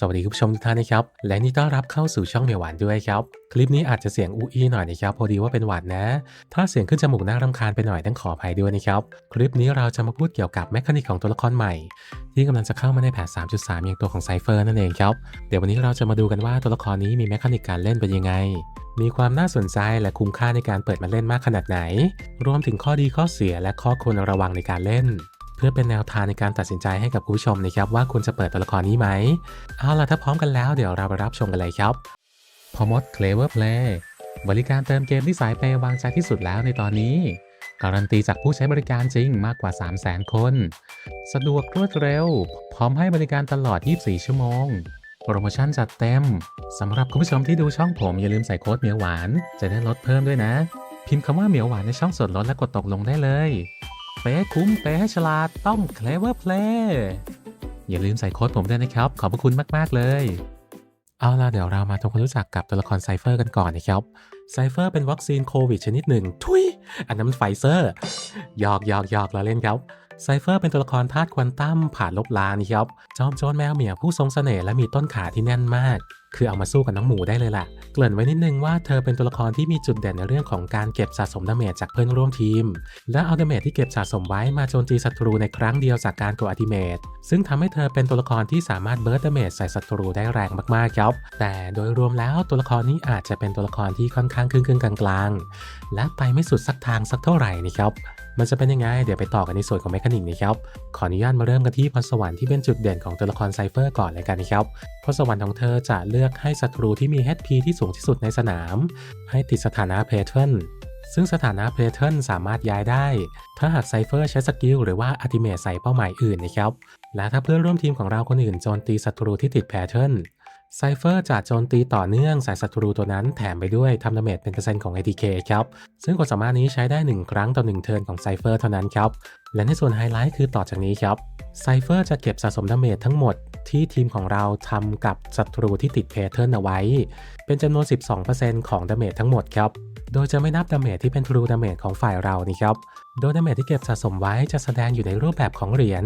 สวัสดีคุณผู้ชมทุกท่านนะครับ และนี่ต้อนรับเข้าสู่ช่องเมียวหวานด้วยครับ คลิปนี้อาจจะเสียงอู้อี้หน่อยนะครับ พอดีว่าเป็นหวัดนะ ถ้าเสียงขึ้นจมูกน่ารำคาญไปหน่อยต้องขออภัยด้วยนะครับ คลิปนี้เราจะมาพูดเกี่ยวกับแมคานิกของตัวละครใหม่ ที่กำลังจะเข้ามาในแพท3.3 อย่างตัวของไซเฟอร์นั่นเองครับ เดี๋ยววันนี้เราจะมาดูกันว่าตัวละครนี้มีแมคานิกการเล่นเป็นยังไง มีความน่าสนใจและคุ้มค่าในการเปิดมาเล่นมากขนาดไหน รวมถึงข้อดีข้อเสียและข้อควรระวังในการเล่น เพื่อเป็นแนวทางในการตัดสินใจให้กับคุณผู้ชมนะครับว่าควรจะเปิดตัวละครนี้ไหมเอาล่ะถ้าพร้อมกันแล้วเดี๋ยวเราไปรับชมกันเลยครับพอมด Clever Play บริการเติมเกมที่สายเปย์วางใจที่สุดแล้วในตอนนี้การันตีจากผู้ใช้บริการจริงมากกว่า 300,000 คน สะดวกรวดเร็ว พร้อมให้บริการตลอด 24 ชั่วโมง โปรโมชั่นจัดเต็ม สำหรับคุณผู้ชมที่ดูช่องผมอย่าลืมใส่โค้ดเหมียวหวาน จะได้ลดเพิ่มด้วยนะ พิมพ์คำว่าเหมียวหวานในช่องส่วนลดและกดตกลงได้เลย เป๊ะคุ้มเป๊ะให้ฉลาดต้อง Clever Play อย่าลืมใส่โค้ดผมด้วยนะครับ ขอบพระคุณมาก ๆ เลย เอาล่ะ เดี๋ยวเรามาทำความรู้จักกับตัวละครไซเฟอร์กันก่อนนะครับ ไซเฟอร์เป็นวัคซีนโควิดชนิดหนึ่ง ทุย อันนั้นมันไฟเซอร์หยอกหยอกหยอกเราเล่นครับ ไซเฟอร์เป็นตัวละครธาตุควอนตัมผ่านลบล้างนะครับ จอมโจรแมวเหมียวผู้ทรงเสน่ห์และมีต้นขาที่แน่นมาก คือเอามาสู้กับน้องหมูได้เลยล่ะ เกริ่นไว้นิดนึงว่าเธอเป็นตัวละครที่มีจุดเด่นในเรื่องของการเก็บสะสมดาเมจจากเพื่อนร่วมทีม และเอาดาเมจที่เก็บสะสมไว้มาโจมตีศัตรูในครั้งเดียวจากการกดอัติเมตซึ่งทำให้เธอเป็นตัวละครที่สามารถเบิร์ดดาเมจใส่ศัตรูได้แรงมากๆครับ แต่โดยรวมแล้วตัวละครนี้อาจจะเป็นตัวละครที่ค่อนข้างครึ่งๆกลางๆ และไปไม่สุดสักทางสักเท่าไหร่นะครับมันจะเป็นยังไงเดี๋ยวไปต่อกันในส่วนของเมคานิกนะครับขออนุญาตมาเริ่มกันที่พรสวรรค์ที่เป็นจุดเด่นของตัวละครไซเฟอร์ก่อนเลยกันนะครับ เพราะสวรรค์ของเธอจะเลือกให้ศัตรูที่มี HP ที่สูงที่สุดในสนาม ให้ติดสถานะเพเทิลซึ่งสถานะเพเทิลสามารถย้ายได้ ถ้าหากไซเฟอร์ใช้สกิลหรือว่าอัติเมตใส่เป้าหมายอื่นนะครับ และถ้าเพื่อนร่วมทีมของเราคนอื่นโจมตีศัตรูที่ติดแพทเทิลไซเฟอร์จะโจมตีต่อเนื่องใส่ศัตรูตัวนั้นแถมไปด้วยทำดาเมจเป็นเปอร์เซ็นต์ของ ATK ครับ ซึ่งความสามารถนี้ใช้ได้ 1 ครั้งต่อ 1 เทิร์นของไซเฟอร์เท่านั้นครับ และในส่วนไฮไลท์คือต่อจากนี้ครับไซเฟอร์จะเก็บสะสมดาเมจทั้งหมดที่ทีมของเราทำกับศัตรูที่ติดเพเทิลเอาไว้ เป็นจำนวน 12%ของดาเมจทั้งหมดครับ โดยจะไม่นับดาเมจที่เป็นทรูดาเมจของฝ่ายเรานี่ครับ โดยดาเมจที่เก็บสะสมไว้จะแสดงอยู่ในรูปแบบของเหรียญ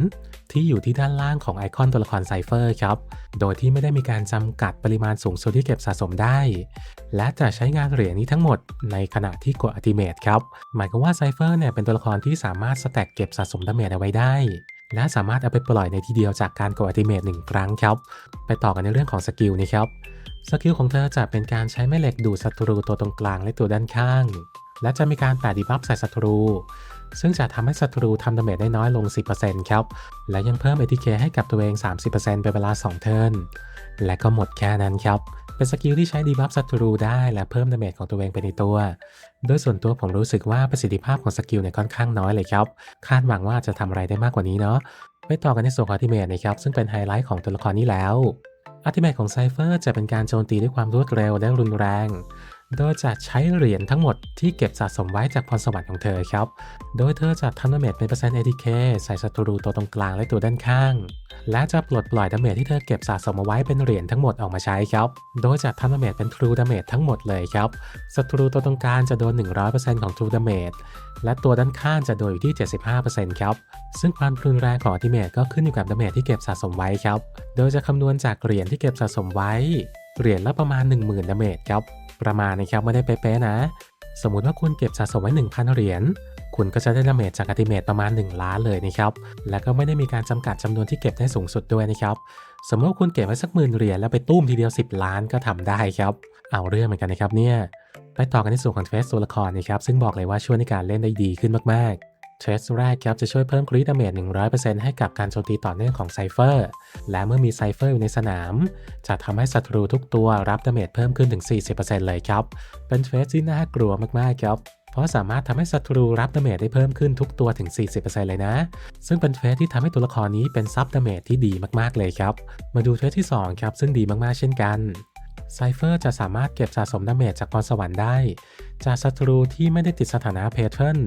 ที่อยู่ที่ด้านล่างของไอคอนตัวละครไซเฟอร์ครับ โดยที่ไม่ได้มีการจำกัดปริมาณสูงสุดที่เก็บสะสมได้ และจะใช้งานเหรียญนี้ทั้งหมดในขณะที่กดอัติเมตครับ หมายความว่าไซเฟอร์เนี่ยเป็นตัวละครที่สามารถสแต็กเก็บสะสมดาเมจเอาไว้ได้ และสามารถเอาไปปล่อยในทีเดียวจากการกดอัติเมตหนึ่งครั้งครับ ไปต่อกันในเรื่องของสกิลนี้ครับ สกิลของเธอจะเป็นการใช้แม่เหล็กดูดศัตรูตัวตรงกลางและตัวด้านข้าง และจะมีการแปะดีบัฟใส่ศัตรู ซึ่งจะทำให้ศัตรูทำดาเมจได้น้อยลง 10%ครับ และยังเพิ่ม ATK ให้กับตัวเอง 30%เป็นเวลา 2 เทิร์น และก็หมดแค่นั้นครับเป็นสกิลที่ใช้ดีบัฟศัตรูได้และเพิ่มดาเมจของตัวเองไปในตัว โดยส่วนตัวผมรู้สึกว่าประสิทธิภาพของสกิลเนี่ยค่อนข้างน้อยเลยครับ คาดหวังว่าจะทำอะไรได้มากกว่านี้เนาะ ไปต่อกันในส่วนของอัติเมตนะครับ ซึ่งเป็นไฮไลท์ของตัวละครนี้แล้วอัติเมตของไซเฟอร์จะเป็นการโจมตีด้วยความรวดเร็วและรุนแรง โดยจะใช้เหรียญทั้งหมดที่เก็บสะสมไว้จากพรสวรรค์ของเธอครับ โดยเธอจะทำดาเมจเป็นเปอร์เซ็นต์ ATK ใส่ศัตรูตัวตรงกลางและตัวด้านข้าง และจะปลดปล่อยดาเมจที่เธอเก็บสะสมเอาไว้เป็นเหรียญทั้งหมดออกมาใช้ครับ โดยจะทำดาเมจเป็น True Damage ทั้งหมดเลยครับ ศัตรูตัวตรงกลางจะโดน 100%ของ True Damage และตัวด้านข้างจะโดนอยู่ที่ 75%ครับ ซึ่งความรุนแรงของอัติเมทก็ขึ้นอยู่กับดาเมจที่เก็บสะสมไว้ครับ โดยจะคำนวณจากเหรียญที่เก็บสะสมไว้ เหรียญละประมาณ 10,000ดาเมจครับ ประมาณนะครับไม่ได้เป๊ะๆนะ สมมุติว่าคุณเก็บสะสมไว้ 1,000 เหรียญคุณก็จะได้ดาเมจจากอัติเมตประมาณ 1 ล้านเลยนะครับ และก็ไม่ได้มีการจำกัดจำนวนที่เก็บได้สูงสุดด้วยนะครับ สมมติว่าคุณเก็บไว้สักหมื่นเหรียญแล้วไปตุ้มทีเดียว 10 ล้านก็ทำได้ครับ เอาเรื่องเหมือนกันนะครับเนี่ย ไปต่อกันในส่วนของเฟสตัวละครนะครับ ซึ่งบอกเลยว่าช่วยในการเล่นได้ดีขึ้นมากๆ เทรสแรกครับจะช่วยเพิ่มคริดาเมจ100%ให้กับการโจมตีต่อเนื่องของไซเฟอร์ และเมื่อมีไซเฟอร์อยู่ในสนาม จะทำให้ศัตรูทุกตัวรับดาเมจเพิ่มขึ้นถึง 40%เลยครับ เป็นเทรสที่น่ากลัวมากๆครับเพราะสามารถทำให้ศัตรูรับดาเมจได้เพิ่มขึ้นทุกตัวถึง 40%เลยนะ ซึ่งเป็นเทรสที่ทำให้ตัวละครนี้เป็นซับดาเมจที่ดีมากๆเลยครับ มาดูเทรสที่สองครับ ซึ่งดีมากๆเช่นกัน ไซเฟอร์จะสามารถเก็บสะสมดาเมจจากพรสวรรค์ได้ จากศัตรูที่ไม่ได้ติดสถานะเพเทิล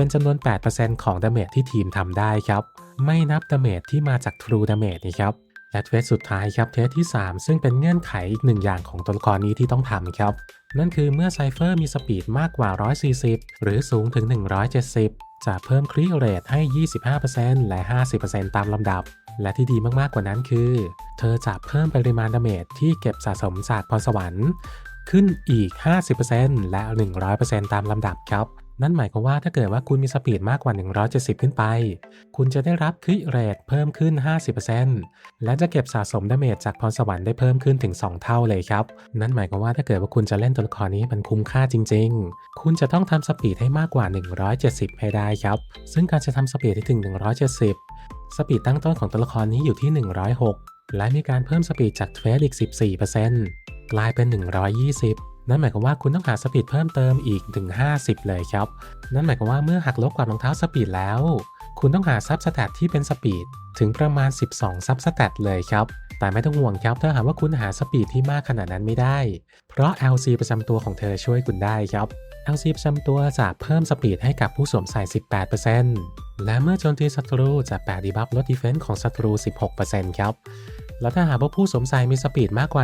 เป็นจำนวน 8%ของดาเมจที่ทีมทำได้ครับ ไม่นับดาเมจที่มาจาก True Damage นี่ครับและเทสสุดท้ายครับเทสที่ 3 ซึ่งเป็นเงื่อนไขอีกหนึ่งอย่างของตัวละครนี้ที่ต้องทำครับ นั่นคือเมื่อไซเฟอร์มีสปีดมากกว่า 140 หรือสูงถึง 170 จะเพิ่มครีเรทให้ 25%และ 50%ตามลำดับ และที่ดีมากๆกว่านั้นคือ เธอจะเพิ่มปริมาณดาเมจที่เก็บสะสมจากพรสวรรค์ ขึ้นอีก 50%และ 100%ตามลำดับครับ นั่นหมายความว่าถ้าเกิดว่าคุณมีสปีดมากกว่า 170 ขึ้นไป คุณจะได้รับคริเรทเพิ่มขึ้น 50%และจะเก็บสะสมดาเมจจากพรสวรรค์ได้เพิ่มขึ้นถึง 2 เท่าเลยครับ นั่นหมายความว่าถ้าเกิดว่าคุณจะเล่นตัวละครนี้มันคุ้มค่าจริง ๆ คุณจะต้องทำสปีดให้มากกว่า 170 ให้ได้ครับ ซึ่งการจะทำสปีดให้ถึง 170 สปีดตั้งต้นของตัวละครนี้อยู่ที่ 106 และมีการเพิ่มสปีดจากเทรดอีก 14%กลายเป็น 120 นั่นหมายความว่าคุณต้องหาสปีดเพิ่มเติมอีกถึง 50 เลยครับ นั่นหมายความว่าเมื่อหักลบกับรองเท้าสปีดแล้ว คุณต้องหาซับสแตทที่เป็นสปีดถึงประมาณ 12ซับสแตทเลยครับ แต่ไม่ต้องห่วงครับถ้าหากว่าคุณหาสปีดที่มากขนาดนั้นไม่ได้ เพราะ LC ประจำตัวของเธอช่วยคุณได้ครับ LC ประจำตัวจะเพิ่มสปีดให้กับผู้สวมใส่ 18%และเมื่อโจมตีศัตรูจะแปะดีบัฟลดดีเฟนส์ของศัตรู 16%ครับ แล้วถ้าหากว่าผู้สวมใส่มีสปีดมากกว่า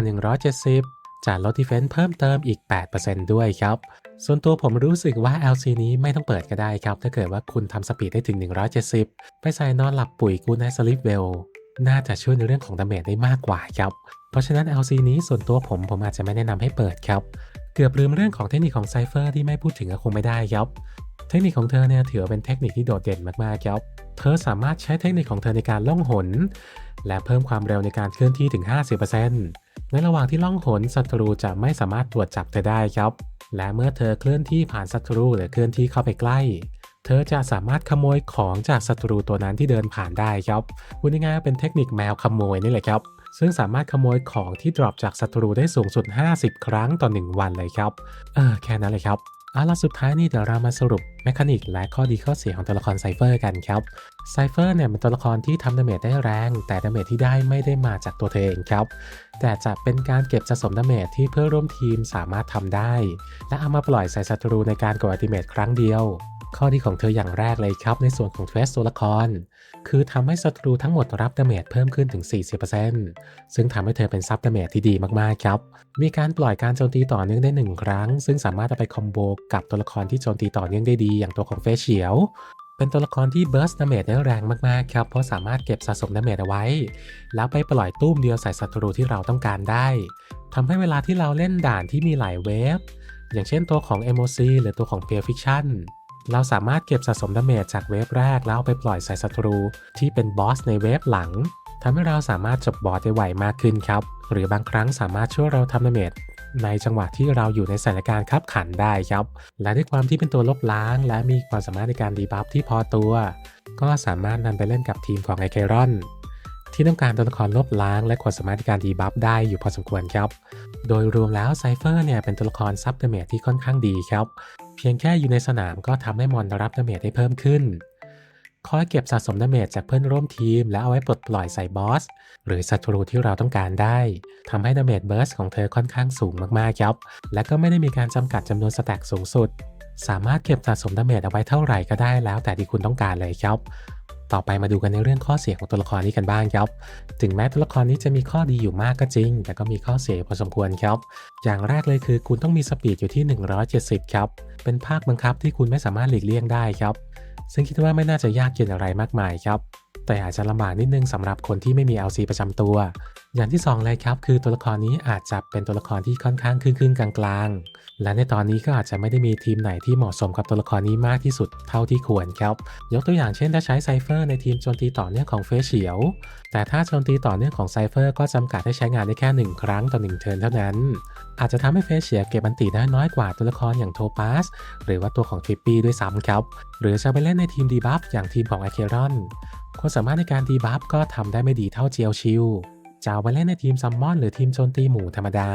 170 จะลดดีเฟนส์เพิ่มเติมอีก 8%ด้วยครับ ส่วนตัวผมรู้สึกว่า LC นี้ไม่ต้องเปิดก็ได้ครับ ถ้าเกิดว่าคุณทำสปีดได้ถึง 170 ไปใส่นอนหลับปุ๋ยกูไนสลิปเวลน่าจะช่วยในเรื่องของดาเมจได้มากกว่าครับ เพราะฉะนั้น LC นี้ส่วนตัวผมผมอาจจะไม่แนะนำให้เปิดครับ เกือบลืมเรื่องของเทคนิคของไซเฟอร์ที่ไม่พูดถึงก็คงไม่ได้ครับเทคนิคของเธอเนี่ยถือว่าเป็นเทคนิคที่โดดเด่นมากๆครับ เธอสามารถใช้เทคนิคของเธอในการล่องหน และเพิ่มความเร็วในการเคลื่อนที่ถึง 50% ในระหว่างที่ล่องหนศัตรูจะไม่สามารถตรวจจับเธอได้ครับ และเมื่อเธอเคลื่อนที่ผ่านศัตรูหรือเคลื่อนที่เข้าไปใกล้ เธอจะสามารถขโมยของจากศัตรูตัวนั้นที่เดินผ่านได้ครับพูดง่ายๆเป็นเทคนิคแมวขโมยนี่แหละครับซึ่งสามารถขโมยของที่ดรอปจากศัตรูได้สูงสุด 50 ครั้งต่อ 1 วันเลยครับ เออแค่นั้นเลยครับ เอาล่ะสุดท้ายนี่เดี๋ยวเรามาสรุปแมคานิกและข้อดีข้อเสียของตัวละครไซเฟอร์กันครับไซเฟอร์เนี่ยเป็นตัวละครที่ทำดาเมจได้แรง แต่ดาเมจที่ได้ไม่ได้มาจากตัวเธอเองครับ แต่จะเป็นการเก็บสะสมดาเมจที่เพื่อร่วมทีมสามารถทำได้ และเอามาปล่อยใส่ศัตรูในการกดอัติเมตครั้งเดียว ข้อดีของเธออย่างแรกเลยครับ ในส่วนของเทรสตัวละคร คือทำให้ศัตรูทั้งหมดรับดาเมจเพิ่มขึ้นถึง 40%ซึ่งทำให้เธอเป็นซับดาเมจที่ดีมากๆครับ มีการปล่อยการโจมตีต่อเนื่องได้ 1 ครั้ง ซึ่งสามารถเอาไปคอมโบกับตัวละครที่โจมตีต่อเนื่องได้ดี อย่างตัวของเฟสเฉียวเป็นตัวละครที่เบิร์สดาเมจได้แรงมากๆครับ เพราะสามารถเก็บสะสมดาเมจเอาไว้ แล้วไปปล่อยตุ้มเดียวใส่ศัตรูที่เราต้องการได้ ทำให้เวลาที่เราเล่นด่านที่มีหลายเวฟ อย่างเช่นตัวของ MOC หรือตัวของ p u r e Fiction เราสามารถเก็บสะสมดาเมจจากเวฟแรกแล้วไปปล่อยใส่ศัตรู ที่เป็นบอสในเวฟหลังทำให้เราสามารถจบบอสได้ไวมากขึ้นครับ หรือบางครั้งสามารถช่วยเราทำดาเมจในจังหวะที่เราอยู่ในสถานการณ์คับขันได้ครับ และด้วยความที่เป็นตัวลบล้าง และมีความสามารถในการดีบัฟที่พอตัว ก็สามารถนำไปเล่นกับทีมของไอเครอนที่ต้องการตัวละครลบล้าง และความสามารถในการดีบัฟได้อยู่พอสมควรครับ โดยรวมแล้วไซเฟอร์เนี่ยเป็นตัวละครซับดาเมจที่ค่อนข้างดีครับ เพียงแค่อยู่ในสนามก็ทำให้มอนรับดาเมจได้เพิ่มขึ้น คอยเก็บสะสมดาเมจจากเพื่อนร่วมทีม แล้วเอาไว้ปลดปล่อยใส่บอส หรือศัตรูที่เราต้องการได้ทำให้ดาเมจเบิร์สของเธอค่อนข้างสูงมากๆครับ และก็ไม่ได้มีการจำกัดจำนวนสแต็กสูงสุด สามารถเก็บสะสมดาเมจเอาไว้เท่าไหร่ก็ได้แล้วแต่ที่คุณต้องการเลยครับ ต่อไปมาดูกันในเรื่องข้อเสียของตัวละครนี้กันบ้างครับ ถึงแม้ตัวละครนี้จะมีข้อดีอยู่มากก็จริง แต่ก็มีข้อเสียพอสมควรครับ อย่างแรกเลยคือคุณต้องมีสปีดอยู่ที่ 170 ครับ เป็นภาคบังคับที่คุณไม่สามารถหลีกเลี่ยงได้ครับ ซึ่งคิดว่าไม่น่าจะยากเย็นอะไรมากมายครับ แต่อาจจะลำบากนิดนึงสำหรับคนที่ไม่มี LC ประจำตัว อย่างที่ 2 เลยครับคือตัวละครนี้อาจจะเป็นตัวละครที่ค่อนข้างครึ่งๆกลางๆ และในตอนนี้ก็อาจจะไม่ได้มีทีมไหนที่เหมาะสมกับตัวละครนี้มากที่สุดเท่าที่ควรครับ ยกตัวอย่างเช่นถ้าใช้ไซเฟอร์ในทีมโจมตีต่อเนื่องของเฟเฉียว แต่ถ้าโจมตีต่อเนื่องของไซเฟอร์ก็จำกัดให้ใช้งานได้แค่ 1 ครั้งต่อ1เทิร์นเท่านั้น อาจจะทำให้เฟสเฉียเก็บอันติได้น้อยกว่าตัวละครอย่างโทปัสหรือว่าตัวของทริปปี้ด้วยซ้ำครับ หรือจะไปเล่นในทีมดีบัฟอย่างทีมของไอเครอนความสามารถในการดีบัฟก็ทำได้ไม่ดีเท่าเจียวชิลจะเอาไปเล่นในทีมซัมมอนหรือทีมโจมตีหมู่ธรรมดา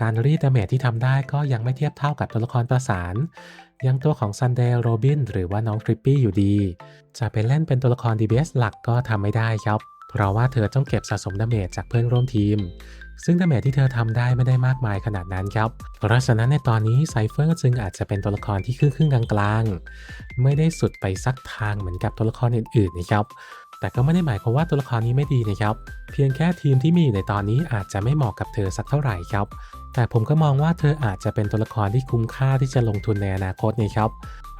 การรีดดาเมจที่ทำได้ก็ยังไม่เทียบเท่ากับตัวละครประสานยังตัวของซันเดย์โรบินหรือว่าน้องทริปปี้อยู่ดี จะไปเล่นเป็นตัวละคร DBS หลักก็ทำไม่ได้ครับ เพราะว่าเธอต้องเก็บสะสมดาเมจจากเพื่อนร่วมทีม ซึ่งดาเมจที่เธอทำได้ไม่ได้มากมายขนาดนั้นครับ เพราะฉะนั้นในตอนนี้ไซเฟอร์จึงอาจจะเป็นตัวละครที่ครึ่งๆกลางๆ ไม่ได้สุดไปสักทางเหมือนกับตัวละครอื่นๆนะครับ แต่ก็ไม่ได้หมายความว่าตัวละครนี้ไม่ดีนะครับ เพียงแค่ทีมที่มีอยู่ในตอนนี้อาจจะไม่เหมาะกับเธอสักเท่าไหร่ครับแต่ผมก็มองว่าเธออาจจะเป็นตัวละครที่คุ้มค่าที่จะลงทุนในอนาคตนะครับ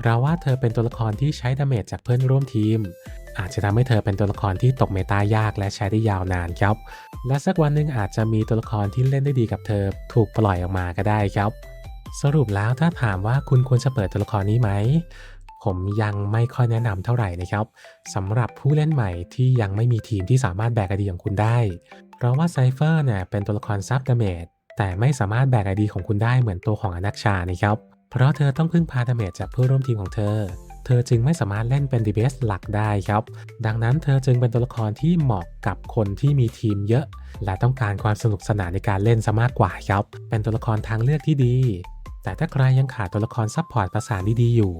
เราว่าเธอเป็นตัวละครที่ใช้ดาเมจจากเพื่อนร่วมทีม อาจจะทำให้เธอเป็นตัวละครที่ตกเมตายากและใช้ได้ยาวนานครับ และสักวันหนึ่งอาจจะมีตัวละครที่เล่นได้ดีกับเธอ ถูกปล่อยออกมาก็ได้ครับ สรุปแล้วถ้าถามว่าคุณควรจะเปิดตัวละครนี้ไหม ผมยังไม่ค่อยแนะนำเท่าไหร่นะครับสำหรับผู้เล่นใหม่ที่ยังไม่มีทีมที่สามารถแบกไอดีของคุณได้ เพราะว่าไซเฟอร์เนี่ยเป็นตัวละครซับดาเมจแต่ไม่สามารถแบกไอดีของคุณได้เหมือนตัวของอนักชานะครับ เพราะเธอต้องพึ่งพาดาเมจจากเพื่อนร่วมทีมของเธอ เธอจึงไม่สามารถเล่นเป็น DPS หลักได้ครับ ดังนั้นเธอจึงเป็นตัวละครที่เหมาะกับคนที่มีทีมเยอะ และต้องการความสนุกสนานในการเล่นซะมากกว่าครับ เป็นตัวละครทางเลือกที่ดี แต่ถ้าใครยังขาดตัวละครซัพพอร์ตประสานดีๆอยู่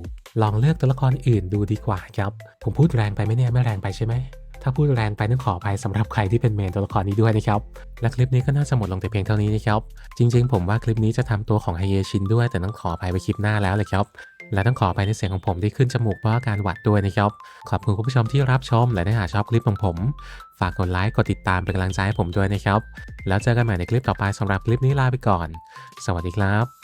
ลองเลือกตัวละครอื่นดูดีกว่าครับ ผมพูดแรงไปไหมเนี่ยไม่แรงไปใช่ไหมถ้าพูดแรงไปต้องขออภัยสำหรับใครที่เป็นเมนตัวละครนี้ด้วยนะครับ และคลิปนี้ก็น่าจะหมดลงแต่เพียงเท่านี้นะครับ จริงๆ ผมว่าคลิปนี้จะทำตัวของไฮเยชินด้วยแต่ต้องขออภัยไปคลิปหน้าแล้วเลยครับ และต้องขอไปในเสียงของผมที่ขึ้นจมูกเพราะอาการหวัดด้วยนะครับ ขอบคุณคุณผู้ชมที่รับชม และถ้าหากชอบคลิปของผม ฝากกดไลค์ กดติดตามเป็นกำลังใจให้ผมด้วยนะครับ แล้วเจอกันใหม่ในคลิปต่อไปสำหรับคลิปนี้ลาไปก่อน สวัสดีครับ